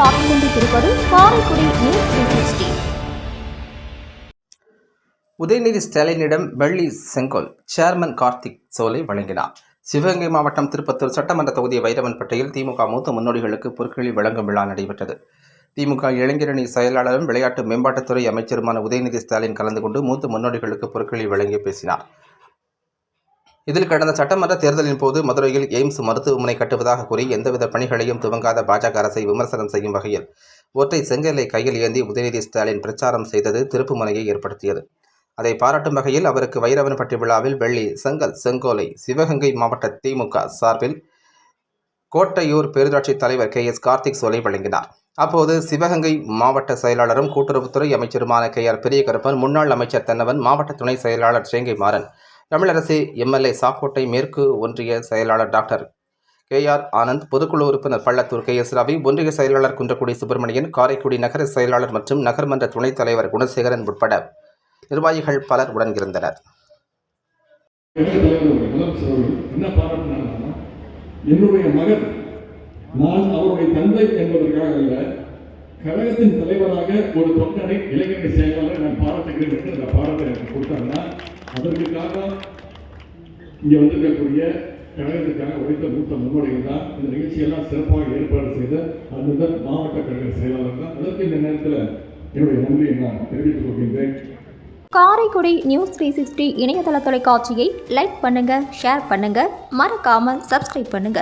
கொண்டிருப்பது Karaikudi news three Udhayanidhi ஸ்டாலினிடம் வெள்ளி செங்கோல் சேர்மன் கார்த்திக் சோலை வழங்கினார். சிவகங்கை மாவட்டம் திருப்பத்தூர் சட்டமன்ற தொகுதி வைரவன்பேட்டையில் திமுக மூத்த முன்னோடிகளுக்கு பொருட்களை வழங்கும் விழா நடைபெற்றது. திமுக இளைஞரணி செயலாளரும் விளையாட்டு மேம்பாட்டுத்துறை அமைச்சருமான உதயநிதி ஸ்டாலின் கலந்து கொண்டு மூத்த முன்னோடிகளுக்கு பொருட்களை வழங்கி பேசினார். இதில் கடந்த சட்டமன்ற தேர்தலின் போது மதுரையில் எய்ம்ஸ் மருத்துவமனை கட்டுவதாக கூறி எந்தவித பணிகளையும் துவங்காத பாஜக அரசை விமர்சனம் செய்யும் வகையில் ஒற்றை செங்கலை கையில் ஏந்தி உதயநிதி ஸ்டாலின் பிரச்சாரம் செய்தது திருப்புமுனையை ஏற்படுத்தியது. அதை பாராட்டும் வகையில் அவருக்கு வைரவன்பட்டி விழாவில் வெள்ளி செங்கல் செங்கோலை சிவகங்கை மாவட்ட திமுக சார்பில் கோட்டையூர் பேரூராட்சி தலைவர் கே எஸ் கார்த்திக் சோலை வழங்கினார். அப்போது சிவகங்கை மாவட்ட செயலாளரும் கூட்டுறவுத்துறை அமைச்சருமான கே ஆர் பெரியகருப்பன் முன்னாள் அமைச்சர் தென்னவன் மாவட்ட துணை செயலாளர் சேங்கை மாறன் தமிழரசு எம்எல்ஏ சாக்கோட்டை மேற்கு ஒன்றிய செயலாளர் டாக்டர் கே ஆர் ஆனந்த் பொதுக்குழு உறுப்பினர் பள்ளத்தூர் கே எஸ் ரவி ஒன்றிய செயலாளர் குன்றக்குடி சுப்பிரமணியன் காரைக்குடி நகர செயலாளர் மற்றும் நகர்மன்ற துணைத் தலைவர் குணசேகரன் உட்பட நிர்வாகிகள் பலர் உடன் இருந்தனர். என்னுடைய மகன் நான் அவருடைய தந்தை என்பதற்காக அல்ல கழகத்தின் தலைவராக ஒரு தொண்டனை இளைஞர் செயலாளர் நான் பாராட்டுகிறேன் என்று அந்த பாராட்டை எனக்கு கொடுத்தாங்கன்னா அதற்காக இங்கே வந்திருக்கக்கூடிய கழகத்துக்காக உழைத்த மூத்த முன்னோடிகள் தான் இந்த நிகழ்ச்சியெல்லாம் சிறப்பாக ஏற்பாடு செய்த அந்த மாவட்ட கழக செயலாளர் தான். அதற்கு இந்த நேரத்தில் என்னுடைய நன்றியை நான் தெரிவித்துக் கொள்கின்றேன். காரைக்குடி நியூஸ் த்ரீ சிக்ஸ்டி இணையதள தொலைக்காட்சியை லைக் பண்ணுங்க ஷேர் பண்ணுங்க மறக்காமல் சப்ஸ்கிரைப் பண்ணுங்க.